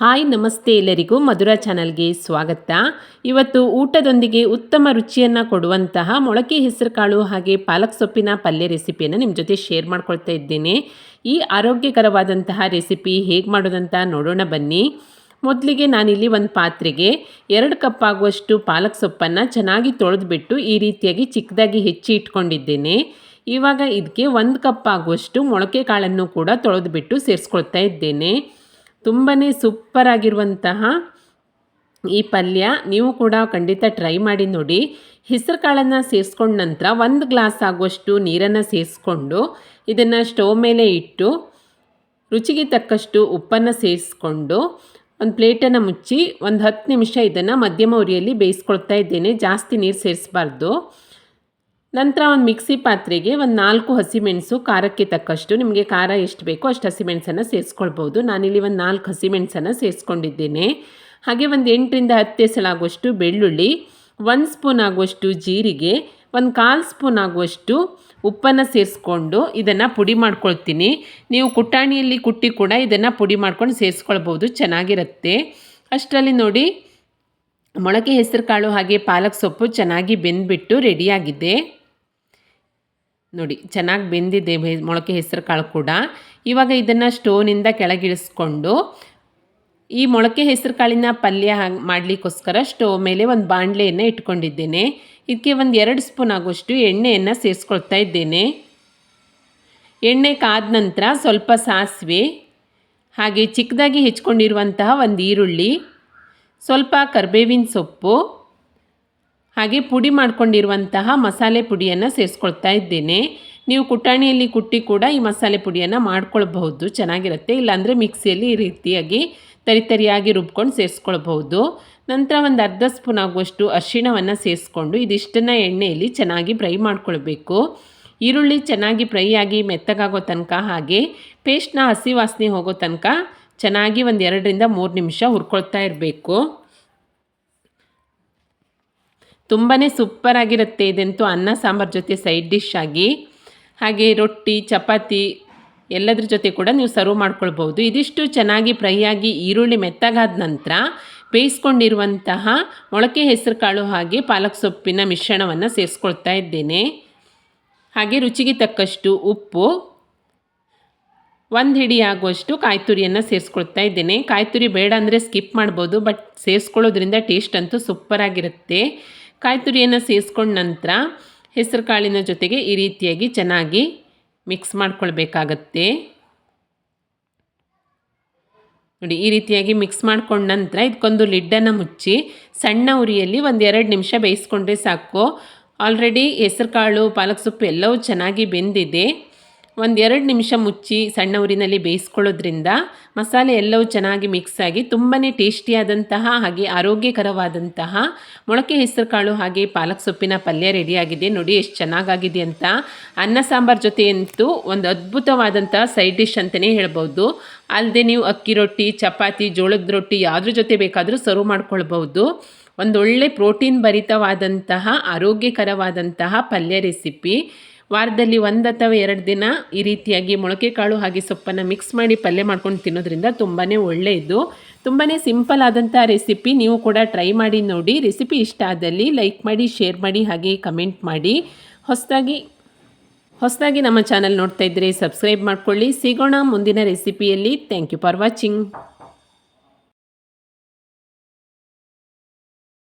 Hi, ನಮಸ್ತೆ ಎಲ್ಲರಿಗೂ ಮಧುರ ಚಾನಲ್ಗೆ ಸ್ವಾಗತ. ಇವತ್ತು ಊಟದೊಂದಿಗೆ ಉತ್ತಮ ರುಚಿಯನ್ನು ಕೊಡುವಂತಹ ಮೊಳಕೆ ಹೆಸರುಕಾಳು ಹಾಗೆ ಪಾಲಕ್ ಸೊಪ್ಪಿನ ಪಲ್ಯ ರೆಸಿಪಿಯನ್ನು ನಿಮ್ಮ ಜೊತೆ ಶೇರ್ ಮಾಡ್ಕೊಳ್ತಾ ಇದ್ದೇನೆ. ಈ ಆರೋಗ್ಯಕರವಾದಂತಹ ರೆಸಿಪಿ ಹೇಗೆ ಮಾಡೋದಂತ ನೋಡೋಣ ಬನ್ನಿ. ಮೊದಲಿಗೆ ನಾನಿಲ್ಲಿ ಒಂದು ಪಾತ್ರೆಗೆ ಎರಡು ಕಪ್ ಆಗುವಷ್ಟು ಪಾಲಕ್ ಸೊಪ್ಪನ್ನು ಚೆನ್ನಾಗಿ ತೊಳೆದುಬಿಟ್ಟು ಈ ರೀತಿಯಾಗಿ ಚಿಕ್ಕದಾಗಿ ಹೆಚ್ಚಿ ಇಟ್ಕೊಂಡಿದ್ದೇನೆ. ಇವಾಗ ಇದಕ್ಕೆ ಒಂದು ಕಪ್ ಆಗುವಷ್ಟು ಮೊಳಕೆ ಕಾಳನ್ನು ಕೂಡ ತೊಳೆದ್ಬಿಟ್ಟು ಸೇರಿಸ್ಕೊಳ್ತಾ ಇದ್ದೇನೆ. ತುಂಬಾ ಸೂಪ್ಪರಾಗಿರುವಂತಹ ಈ ಪಲ್ಯ ನೀವು ಕೂಡ ಖಂಡಿತ ಟ್ರೈ ಮಾಡಿ ನೋಡಿ. ಹೆಸರು ಕಾಳನ್ನು ಸೇರಿಸ್ಕೊಂಡ ನಂತರ ಒಂದು ಗ್ಲಾಸ್ ಆಗುವಷ್ಟು ನೀರನ್ನು ಸೇರಿಸ್ಕೊಂಡು ಇದನ್ನು ಸ್ಟವ್ ಮೇಲೆ ಇಟ್ಟು ರುಚಿಗೆ ತಕ್ಕಷ್ಟು ಉಪ್ಪನ್ನು ಸೇರಿಸ್ಕೊಂಡು ಒಂದು ಪ್ಲೇಟನ್ನು ಮುಚ್ಚಿ ಒಂದು ಹತ್ತು ನಿಮಿಷ ಇದನ್ನು ಮಧ್ಯಮ ಉರಿಯಲ್ಲಿ ಬೇಯಿಸ್ಕೊಳ್ತಾ ಇದ್ದೇನೆ. ಜಾಸ್ತಿ ನೀರು ಸೇರಿಸಬಾರ್ದು. ನಂತರ ಒಂದು ಮಿಕ್ಸಿ ಪಾತ್ರೆಗೆ ಒಂದು ನಾಲ್ಕು ಹಸಿಮೆಣಸು ಖಾರಕ್ಕೆ ತಕ್ಕಷ್ಟು. ನಿಮಗೆ ಖಾರ ಎಷ್ಟು ಬೇಕೋ ಅಷ್ಟು ಹಸಿಮೆಣಸನ್ನು ಸೇರಿಸ್ಕೊಳ್ಬೋದು. ನಾನಿಲ್ಲಿ ಒಂದು ನಾಲ್ಕು ಹಸಿಮೆಣಸನ್ನು ಸೇರಿಸ್ಕೊಂಡಿದ್ದೇನೆ. ಹಾಗೆ ಒಂದು ಎಂಟರಿಂದ ಹತ್ತು ಎಸಳಾಗುವಷ್ಟು ಬೆಳ್ಳುಳ್ಳಿ, ಒಂದು ಸ್ಪೂನ್ ಆಗುವಷ್ಟು ಜೀರಿಗೆ, ಒಂದು ಕಾಲು ಸ್ಪೂನ್ ಆಗುವಷ್ಟು ಉಪ್ಪನ್ನು ಸೇರಿಸ್ಕೊಂಡು ಇದನ್ನು ಪುಡಿ ಮಾಡ್ಕೊಳ್ತೀನಿ. ನೀವು ಕುಟ್ಟಾಣಿಯಲ್ಲಿ ಕುಟ್ಟಿ ಕೂಡ ಇದನ್ನು ಪುಡಿ ಮಾಡ್ಕೊಂಡು ಸೇರಿಸ್ಕೊಳ್ಬೋದು. ಚೆನ್ನಾಗಿರುತ್ತೆ. ಅಷ್ಟರಲ್ಲಿ ನೋಡಿ, ಮೊಳಕೆ ಹೆಸರು ಕಾಳು ಹಾಗೆ ಪಾಲಕ್ ಸೊಪ್ಪು ಚೆನ್ನಾಗಿ ಬೆಂದ್ಬಿಟ್ಟು ರೆಡಿಯಾಗಿದೆ ನೋಡಿ, ಚೆನ್ನಾಗಿ ಬೆಂದಿದೆ ಮೊಳಕೆ ಹೆಸರು ಕಾಳು ಕೂಡ. ಇವಾಗ ಇದನ್ನು ಸ್ಟೋನಿಂದ ಕೆಳಗಿಳಿಸ್ಕೊಂಡು, ಈ ಮೊಳಕೆ ಹೆಸರು ಕಾಳಿನ ಪಲ್ಯ ಮಾಡಲಿಕ್ಕೋಸ್ಕರ ಸ್ಟೋವ್ ಮೇಲೆ ಒಂದು ಬಾಣಲೆಯನ್ನು ಇಟ್ಕೊಂಡಿದ್ದೇನೆ. ಇದಕ್ಕೆ ಒಂದು ಎರಡು ಸ್ಪೂನ್ ಆಗುವಷ್ಟು ಎಣ್ಣೆಯನ್ನು ಸೇರಿಸ್ಕೊಳ್ತಾ ಇದ್ದೇನೆ. ಎಣ್ಣೆ ಕಾದ ನಂತರ ಸ್ವಲ್ಪ ಸಾಸಿವೆ, ಹಾಗೆ ಚಿಕ್ಕದಾಗಿ ಹೆಚ್ಕೊಂಡಿರುವಂತಹ ಒಂದು ಈರುಳ್ಳಿ, ಸ್ವಲ್ಪ ಕರ್ಬೇವಿನ ಸೊಪ್ಪು ಹಾಗೆ ಪುಡಿ ಮಾಡಿಕೊಂಡಿರುವಂತಹ ಮಸಾಲೆ ಪುಡಿಯನ್ನು ಸೇರಿಸ್ಕೊಳ್ತಾ ಇದ್ದೇನೆ. ನೀವು ಕುಟಾಣಿಯಲ್ಲಿ ಕುಟ್ಟಿ ಕೂಡ ಈ ಮಸಾಲೆ ಪುಡಿಯನ್ನು ಮಾಡ್ಕೊಳ್ಬಹುದು. ಚೆನ್ನಾಗಿರುತ್ತೆ. ಇಲ್ಲಾಂದರೆ ಮಿಕ್ಸಿಯಲ್ಲಿ ಈ ರೀತಿಯಾಗಿ ತರಿತರಿಯಾಗಿ ರುಬ್ಕೊಂಡು ಸೇರಿಸ್ಕೊಳ್ಬಹುದು. ನಂತರ ಒಂದು ಅರ್ಧ ಸ್ಪೂನ್ ಆಗುವಷ್ಟು ಅರಿಶಿಣವನ್ನು ಸೇರಿಸ್ಕೊಂಡು ಇದಿಷ್ಟನ್ನು ಎಣ್ಣೆಯಲ್ಲಿ ಚೆನ್ನಾಗಿ ಫ್ರೈ ಮಾಡ್ಕೊಳ್ಬೇಕು. ಈರುಳ್ಳಿ ಚೆನ್ನಾಗಿ ಫ್ರೈ ಆಗಿ ಮೆತ್ತಗಾಗೋ ತನಕ ಹಾಗೆ ಪೇಸ್ಟ್ನ ಹಸಿ ವಾಸನೆ ಹೋಗೋ ತನಕ ಚೆನ್ನಾಗಿ ಒಂದು ಎರಡರಿಂದ ಮೂರು ನಿಮಿಷ ಹುರ್ಕೊಳ್ತಾ ಇರಬೇಕು. ತುಂಬಾ ಸೂಪರಾಗಿರುತ್ತೆ ಇದಂತೂ ಅನ್ನ, ಸಾಂಬಾರು ಜೊತೆ ಸೈಡ್ ಡಿಶ್ ಆಗಿ. ಹಾಗೆ ರೊಟ್ಟಿ, ಚಪಾತಿ ಎಲ್ಲದ್ರ ಜೊತೆ ಕೂಡ ನೀವು ಸರ್ವ್ ಮಾಡ್ಕೊಳ್ಬೋದು ಇದಿಷ್ಟು ಚೆನ್ನಾಗಿ ಫ್ರೈ ಆಗಿ ಈರುಳ್ಳಿ ಮೆತ್ತಗಾದ ನಂತರ ಬೇಯಿಸ್ಕೊಂಡಿರುವಂತಹ ಮೊಳಕೆ ಹೆಸರು ಕಾಳು ಹಾಗೆ ಪಾಲಕ್ ಸೊಪ್ಪಿನ ಮಿಶ್ರಣವನ್ನು ಸೇರಿಸ್ಕೊಳ್ತಾ ಇದ್ದೇನೆ. ಹಾಗೆ ರುಚಿಗೆ ತಕ್ಕಷ್ಟು ಉಪ್ಪು, ಒಂದು ಹಿಡಿಯಾಗುವಷ್ಟು ಕಾಯಿ ತುರಿಯನ್ನು ಸೇರಿಸ್ಕೊಳ್ತಾ ಇದ್ದೇನೆ. ಕಾಯಿ ತುರಿ ಬೇಡ ಅಂದರೆ ಸ್ಕಿಪ್ ಮಾಡ್ಬೋದು ಬಟ್ ಸೇರಿಸ್ಕೊಳ್ಳೋದ್ರಿಂದ ಟೇಸ್ಟ್ ಅಂತೂ ಸೂಪರಾಗಿರುತ್ತೆ ಕಾಯಿ ತುರಿಯನ್ನು ಸೇರಿಸ್ಕೊಂಡ ನಂತರ ಹೆಸರು ಕಾಳಿನ ಜೊತೆಗೆ ಈ ರೀತಿಯಾಗಿ ಚೆನ್ನಾಗಿ ಮಿಕ್ಸ್ ಮಾಡ್ಕೊಳ್ಬೇಕಾಗತ್ತೆ. ನೋಡಿ, ಈ ರೀತಿಯಾಗಿ ಮಿಕ್ಸ್ ಮಾಡ್ಕೊಂಡ ನಂತರ ಇದಕ್ಕೊಂದು ಲಿಡ್ಡನ್ನು ಮುಚ್ಚಿ ಸಣ್ಣ ಉರಿಯಲ್ಲಿ ಒಂದು ಎರಡು ನಿಮಿಷ ಬೇಯಿಸ್ಕೊಂಡ್ರೆ ಸಾಕು. ಆಲ್ರೆಡಿ ಹೆಸರು ಕಾಳು, ಪಾಲಕ್ ಸೊಪ್ಪು ಎಲ್ಲವೂ ಚೆನ್ನಾಗಿ ಬೆಂದಿದೆ. ಒಂದು ಎರಡು ನಿಮಿಷ ಮುಚ್ಚಿ ಸಣ್ಣ ಊರಿನಲ್ಲಿ ಬೇಯಿಸ್ಕೊಳ್ಳೋದ್ರಿಂದ ಮಸಾಲೆ ಎಲ್ಲವೂ ಚೆನ್ನಾಗಿ ಮಿಕ್ಸ್ ಆಗಿ ತುಂಬಾ ಟೇಸ್ಟಿಯಾದಂತಹ ಹಾಗೆ ಆರೋಗ್ಯಕರವಾದಂತಹ ಮೊಳಕೆ ಹೆಸರು ಕಾಳು ಹಾಗೆ ಪಾಲಕ್ ಸೊಪ್ಪಿನ ಪಲ್ಯ ರೆಡಿಯಾಗಿದೆ ನೋಡಿ ಎಷ್ಟು ಚೆನ್ನಾಗಾಗಿದೆ ಅಂತ. ಅನ್ನ, ಸಾಂಬಾರು ಜೊತೆ ಅಂತೂ ಒಂದು ಅದ್ಭುತವಾದಂತಹ ಸೈಡ್ ಡಿಶ್ ಅಂತಲೇ ಹೇಳ್ಬೋದು. ಅಲ್ಲದೆ ನೀವು ಅಕ್ಕಿ ರೊಟ್ಟಿ, ಚಪಾತಿ, ಜೋಳದ ರೊಟ್ಟಿ ಯಾವುದ್ರ ಜೊತೆ ಬೇಕಾದರೂ ಸರ್ವ್ ಮಾಡ್ಕೊಳ್ಬೋದು ಒಂದೊಳ್ಳೆ ಪ್ರೋಟೀನ್ ಭರಿತವಾದಂತಹ, ಆರೋಗ್ಯಕರವಾದಂತಹ ಪಲ್ಯ ರೆಸಿಪಿ ವಾರದಲ್ಲಿ ಒಂದು ಅಥವಾ ಎರಡು ದಿನ ಈ ರೀತಿಯಾಗಿ ಮೊಳಕೆ ಕಾಳು ಹಾಗೆ ಸೊಪ್ಪನ್ನು ಮಿಕ್ಸ್ ಮಾಡಿ ಪಲ್ಯ ಮಾಡ್ಕೊಂಡು ತಿನ್ನೋದ್ರಿಂದ ತುಂಬಾ ಒಳ್ಳೆಯದು ತುಂಬಾ ಸಿಂಪಲ್ ಆದಂಥ ರೆಸಿಪಿ ನೀವು ಕೂಡ ಟ್ರೈ ಮಾಡಿ ನೋಡಿ. ರೆಸಿಪಿ ಇಷ್ಟ ಆದಲ್ಲಿ ಲೈಕ್ ಮಾಡಿ ಶೇರ್ ಮಾಡಿ, ಹಾಗೆ ಕಮೆಂಟ್ ಮಾಡಿ. ಹೊಸದಾಗಿ ಹೊಸದಾಗಿ ನಮ್ಮ ಚಾನಲ್ ನೋಡ್ತಾ ಇದ್ದರೆ ಸಬ್ಸ್ಕ್ರೈಬ್ ಮಾಡ್ಕೊಳ್ಳಿ. ಸಿಗೋಣ ಮುಂದಿನ ರೆಸಿಪಿಯಲ್ಲಿ ಥ್ಯಾಂಕ್ ಯು ಫಾರ್ ವಾಚಿಂಗ್